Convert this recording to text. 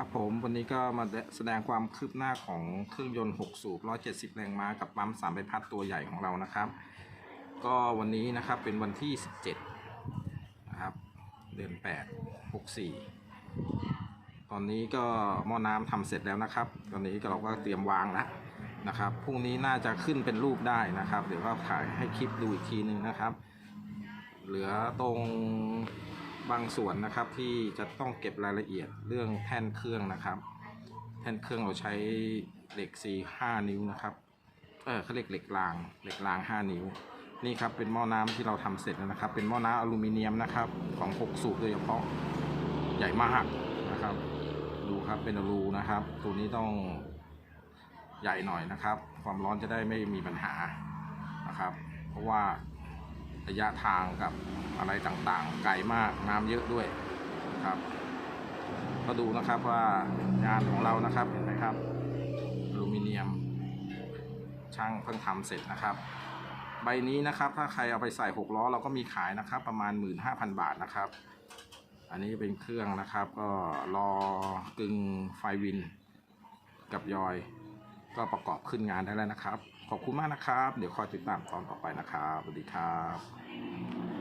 ครับผมวันนี้ก็มาแสดงความคืบหน้าของเครื่องยนต์ 6 สูบ 170 แรงม้ากับปั๊ม3ใบพัดตัวใหญ่ของเรานะครับ ก็วันนี้นะครับเป็นวันที่ 17 นะครับ เดือน 8 64 ตอนนี้ก็หม้อน้ำทำเสร็จแล้วนะครับ ตอนนี้เราก็เตรียมวางแล้วนะครับพรุ่งนี้น่าจะขึ้นเป็นรูปได้นะครับ เดี๋ยวก็ถ่ายให้คลิปดูอีกทีนึงนะครับ เหลือตรง บางส่วนนะครับที่จะต้องเก็บรายละเอียดเรื่องแท่นเครื่องนะครับ แท่นเครื่องเราใช้เหล็ก C 5 นิ้วนะครับเออเขาเรียกเหล็กรางเหล็กราง 5 นิ้ว นี่ครับเป็นหม้อน้ำที่เราทำเสร็จแล้วนะครับ เป็นหม้อน้ำอลูมิเนียมนะครับของ6สูบโดยเฉพาะใหญ่มากนะครับ ดูครับเป็นอลูนะครับ ตัวนี้ต้องใหญ่หน่อยนะครับ ความร้อนจะได้ไม่มีปัญหานะครับ เพราะว่า ระยะทางกับอะไรต่างๆ ไกลมากน้ำเยอะด้วยครับ ก็ดูนะครับว่างานของเรานะครับเห็นไหมครับอลูมิเนียม ช่างเพิ่งทำเสร็จนะครับ ใบนี้นะครับถ้าใครเอาไปใส่หกล้อเราก็มีขายนะครับ ประมาณ 15,000 บาทนะครับ อันนี้เป็นเครื่องนะครับ ก็รอกึ่งไฟวิน กับยอย ก็ประกอบขึ้นงานได้แล้วนะครับ ขอบคุณมากนะครับ เดี๋ยวคอยติดตามตอนต่อไปนะครับสวัสดีครับ